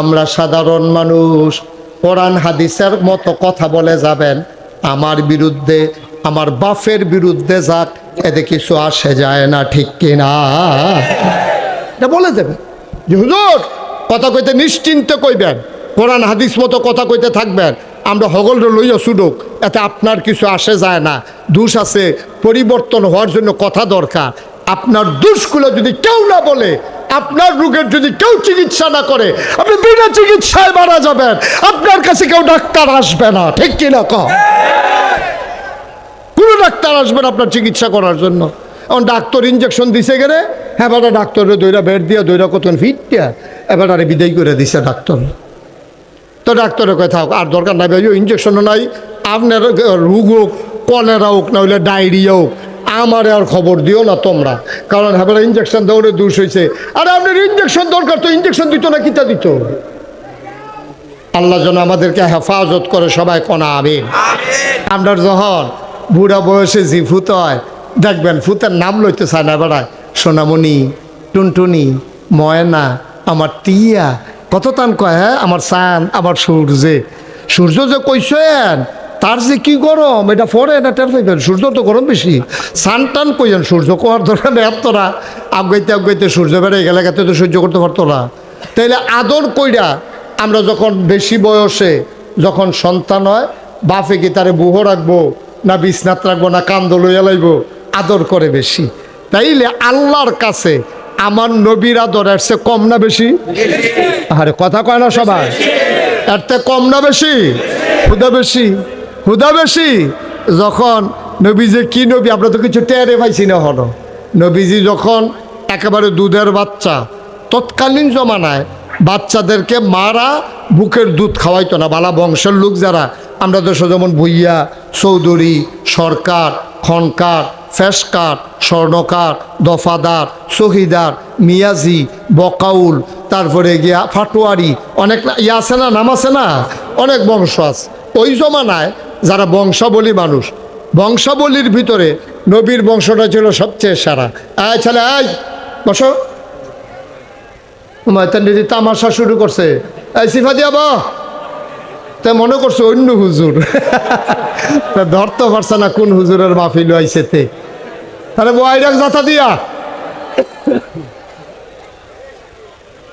আমরা সাধারণ মানুষ, কোরআন হাদিসের মতো কথা বলে যাবেন, আমার বিরুদ্ধে, আমার বাফের বিরুদ্ধে যাক, এতে কিছু আসে যায় না, ঠিক কিনা এটা বলে দেবে। যে হুজুর, কথা কইতে নিশ্চিন্ত কইবেন, কোরআন হাদিস মতো কথা কইতে থাকবেন, আমরা হগলরে লইয়া শুনুক এতে আপনার কিছু আসে যায় না। দোষ আছে, পরিবর্তন হওয়ার জন্য কথা দরকার। আপনার দোষগুলো যদি কেউ না বলে আপনার রোগের যদি কেউ চিকিৎসা না করে, আপনি বিনা চিকিৎসায় মারা যাবেন। আপনার কাছে কেউ ডাক্তার আসবে না, ঠিক কিনা কম? কোনো ডাক্তার আসবেন আপনার চিকিৎসা করার জন্য। এখন ডাক্তার ইঞ্জেকশন দিছে গেলে হ্যাঁ বেটা ডাক্তারের দইরা বেড দিয়া, দইরা কত ফিট দিয়া এবার আরে বিদায় করে দিছে ডাক্তার। তো ডাক্তারের কথা থাক, আর দরকার নাই ইঞ্জেকশনও নাই। আপনার রোগ হোক, কলেরা হোক, না হলে ডায়রিয়া হোক আমারে আর খবর দিও না তোমরা। কারণ হ্যাঁ ইঞ্জেকশন দৌড়ে দুষ হয়েছে আর আপনার ইঞ্জেকশন দরকার তো ইঞ্জেকশন দিত না কিতা দিত? আল্লাহ যেন আমাদেরকে হেফাজত করে সবাই কনা আমিন। আমরা যখন বুড়া বয়সে জি ফুত হয় দেখবেন ফুতের নাম লইতে চায় না বেড়ায়। সোনামণি টুনটুনি ময়না আমার টিয়া কত টান কয় হ্যাঁ? আমার চান আমার সূর্যে। সূর্য যে কইছেন তার যে কি গরম, এটা পরে না টের পাইবেন? সূর্য তো গরম বেশি। সান টান কইছেন সূর্য, কোয়ার দরকার নেই তোরা আগাইতে আগাইতে সূর্য বেড়ে গেলে গেতে তো সহ্য করতে পারতো না। তাইলে আদর কইরা আমরা যখন বেশি বয়সে যখন সন্তান হয়, বাপে কি তারে বুহ রাখব, না বিছনাত রাখব, না কান্দ লইয়া লাইব? আদর করে বেশি। তাইলে আল্লাহর কাছে আমার নবীর আদর এর কম না বেশি? আরে কথা কয় না সবাই। এর কম না বেশি? হুদা বেশি? হুদা বেশি? যখন নবীজি কি নবী? আমরা তো কিছু টেরে পাইছি না হলো নবীজি যখন একেবারে দুধের বাচ্চা, তৎকালীন জমানায় বাচ্চাদেরকে মারা বুকের দুধ খাওয়াইতো না, বালা বংশের লোক যারা। আমরা দেশ যেমন ভুইয়া, চৌধুরী, সরকার, খনকার, ফেসকার, স্বর্ণকার, দফাদার, শহীদার, মিয়াজি, বকাউল, তারপরে গিয়া ফাটোয়ারি, অনেক ইয়া আছে না, নাম আছে না? অনেক বংশ আছে। ওই জমানায় যারা বংশাবলী মানুষ, বংশাবলীর ভিতরে নবীর বংশটা ছিল সবচেয়ে সারা। আয় ছেলে, আয়, বসো। মাইতান দিদি তামাশা শুরু করছে। এই সিফা দিয়া বা। তা মনে করছে অন্য হুজুর। তা ধরতে পারছে না কোন হুজুরের মাহফিল আইছে তে। তাহলে বয়রাক যাতা দিয়া।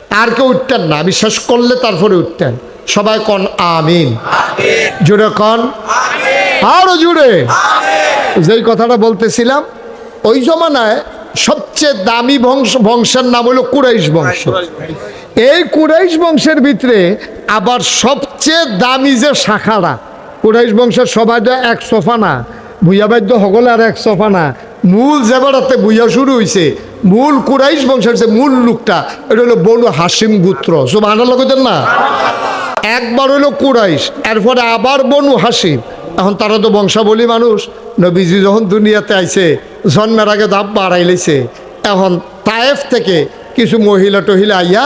আর কেউ উঠতেন না, বিশ্বাস করলে তারপরে উঠতেন। সবাই কন আমিন। জুড়ে কন? আরও জুড়ে। যেই কথাটা বলতেছিলাম ওই জমানায় সবচেয়ে দামি বংশ বংশের নাম হলো কুরাইশ বংশ। এই কুরাইশ বংশের ভিতরে আবার সবচেয়ে দামি যে শাখারা কুরাইশ বংশের সবাই তো এক সোফা না ভুইয়া বাদ্য সকলে আর এক সোফা না। মূল জেবারাতে ভুইয়া শুরু হয়েছে মূল কুরাইশ বংশের যে মূল লোকটা এটা হলো বনু হাসিম গুত্র। সব আনার লগতেন না একবার হইল কুরাইশ এরপরে আবার বনু হাসিম এখন তারা তো বংশাবলী মানুষ। নবীজি যখন দুনিয়াতে আইছে জন্মের আগে দাব বাড়াইলেছে এখন তায়েফ থেকে কিছু মহিলা টহিলা আইয়া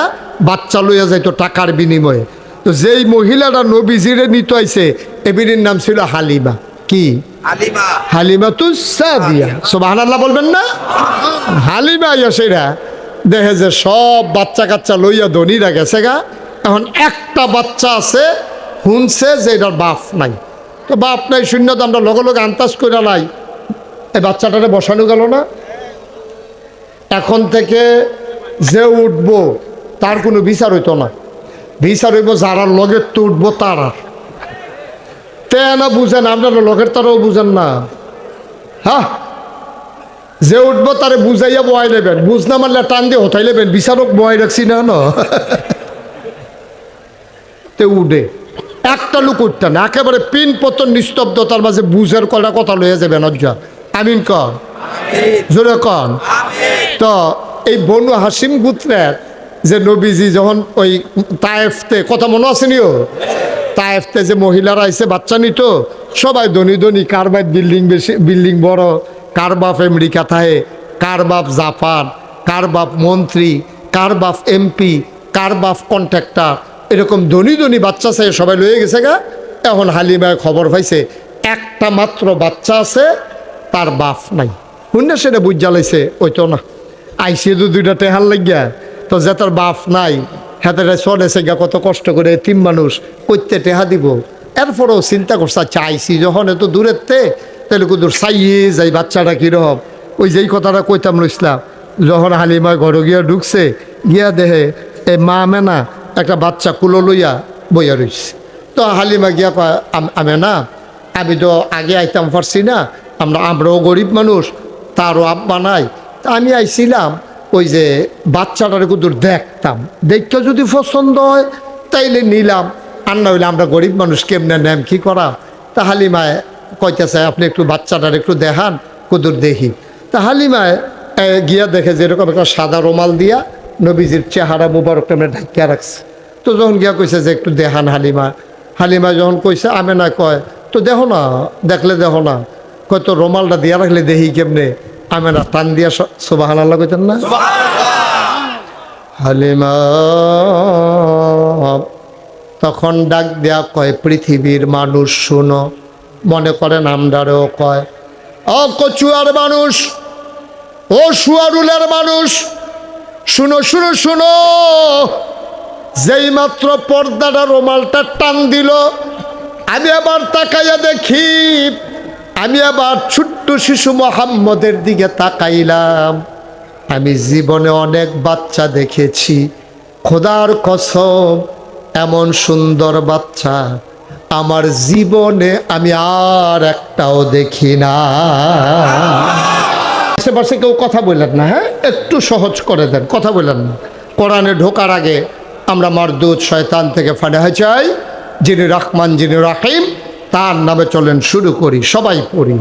বাচ্চা লইয়া যাইতো টাকার বিনিময়ে। তো যেই মহিলাটা নবীজিরে নিতে আইছে এবিরির নাম ছিল হালিমা। কি? হালিমা। তু সাদিয়া। সোবাহান আল্লাহ বলবেন না? হালিমা আইয়া সেরা। দেখে যে সব বাচ্চা কাচ্চা লইয়া ধনীরা গেছে গা। এখন একটা বাচ্চা আছে, শুনছে যে এটার বাপ নাই। তো বাপ নাই, শূন্য তো আমরা লগে লগে আন্তাজ করে নাই এই বাচ্চাটারে বসানো গেল না। এখন থেকে যে উঠব, তার কোনো বিচার হইতো না। বিচার হইব যারা লগে তো উঠবো তারা তে না বুঝেন, আপনারা লগের তারাও বুঝেন না। হ্যাঁ? যে উঠবো তারে বুঝাইয়া বয় নেবেন। বুঝ না মারলে টান দিয়ে হতাই নেবেন। বিচারক বয় রাখছি না না? তে উঠে একটা লোক উঠতেন না একেবারে পিন পতন নিস্তব্ধতার মাঝে বুঝের কটা কথা লইয়া যাবেন অজ্জা আমিন কর। জোরে কন তো এই বনু হাসিম গুত্রের যে নবীজি যখন ওই তায়েফতে কথা মনে আসেনিও তায়েফতে যে মহিলারা আইসে বাচ্চা নিত সবাই ধনী ধনী কার বাপ বিল্ডিং বেশি বিল্ডিং বড় কার বাপ আমেরিকা থাহে কার বাপ জাপান কার বাপ মন্ত্রী কার বাপ এমপি কার বাপ কন্ট্রাক্টর এরকম ধনী ধনী বাচ্চা চাই সবাই লয়ে গেছে গা। এখন হালিমায় খবর পাইছে, একটা মাত্র বাচ্চা আছে, তার বাপ নাই। শুনে সেটা বুঝ জ্বালাইছে ওই তো না। আইসি তো দুইটা টেহার লাগিয়া, তো যে তার বাপ নাই, হাতে চলে সেগা কত কষ্ট করে তিন মানুষ কইতে টেহা দিব। এরপরেও চিন্তা করছে চাইছি যখন এত দূরের তে তাহলে কুদুর চাইয়ে যাই বাচ্চাটা কীরকম? ওই যেই কথাটা কইতাম ইসলাম যখন হালিমা ঘরে গিয়া ঢুকছে, গিয়া দেহে এ মা মেনা একটা বাচ্চা কুলো লইয়া বইয়া রইছে। তো হালিমা গিয়া কয়, আমি না, আমি তো আগে আইতাম পারছি না, আমরা আমরাও গরিব মানুষ, তারও আব্বা নাই। আমি আইছিলাম, ওই যে বাচ্চাটার কুদুর দেখতাম। দেখতে যদি পছন্দ হয়, তাইলে নিলাম। আর না হইলে আমরা গরিব মানুষ কেমনে নেম, কি করা? তা হালিমায় কইতেছে, আপনি একটু বাচ্চাটার একটু দেখান, কুদুর দেখি। তা হালিমায় গিয়া দেখে যেরকম একটা সাদা রুমাল দিয়া নবীজির চেহারা মুবারক ঢাকিয়া রাখছে। তো যখন গিয়া কইছে যে একটু দেখান হালিমা হালিমা যখন কইছে, আমে না কয়, তো দেখো না, দেখলে দেখো না, কয় তো রুমালটা দিয়া রাখলে দেখি কেমনে? আমে না টান দিয়া সোবাহান আল্লাহ কইতেন না? হালিমা তখন ডাক দেয়া কয়, পৃথিবীর মানুষ শুনো। মনে করেন আমরাও কয় ও কচুয়ার মানুষ, ও সুয়ারুলের মানুষ, শুনো শুনো শুনো। যেই মাত্র পর্দাটা রোমালটা টান দিল, আমি আবার তাকাইয়া দেখি, আমি আবার ছোট্ট শিশু মোহাম্মদের দিকে তাকাইলাম। আমি জীবনে অনেক বাচ্চা দেখেছি, খোদার কসম, এমন সুন্দর বাচ্চা আমার জীবনে আমি আর একটাও দেখি না। আশেপাশে কেউ কথা বললেন না হ্যাঁ? একটু সহজ করে দেন, কথা বললেন না। কোরআনে ঢোকার আগে আমরা মারদুদ শয়তান থেকে ফাটা চাই যিনি রহমান যিনি রাহিম তার নামে চলেন শুরু করি সবাই পড়ি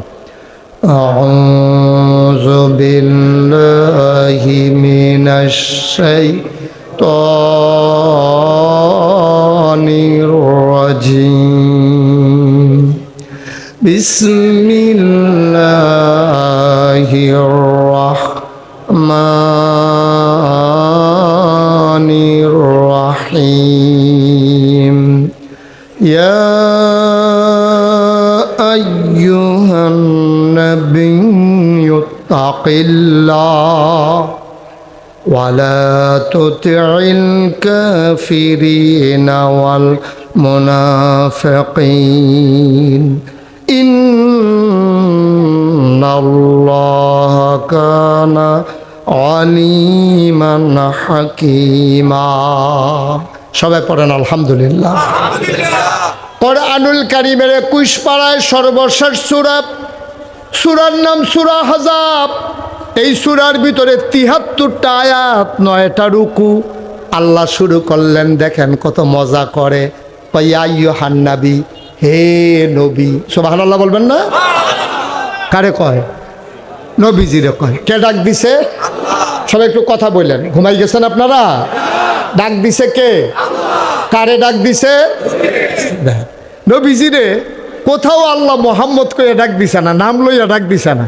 أعوذ بالله من الشيطان الرجيم بسم الله الرحمن أيها النبي اتق الله ولا تطع الكافرين والمنافقين إن الله كان عليما حكيما সবাই পড়েন আলহামদুলিল্লাহ কোরআনুল কারিমের একুশ পাড়ায় সর্বশেষ সুরা। সুরার নাম সুরা হাজাব। এই সুরার ভিতরে তিহাত্তরটা আয়াত, নয়টা রুকু। আল্লাহ শুরু করলেন, দেখেন কত মজা করে। পাইয়াইয় হান্নাবি হে নবী। সোবাহান আল্লাহ বলবেন না? কারে কয়? নবীজিরে কয়। কে ডাক দিছে? সবাই একটু কথা বললেন ঘুমাই গেছেন আপনারা? ডাক দিছে কে? কারে ডাক দিছে? নবীজিরে কোথাও আল্লাহ মোহাম্মদ কইয়া ডাক দিছে না নাম লইয়া ডাক দিছে না।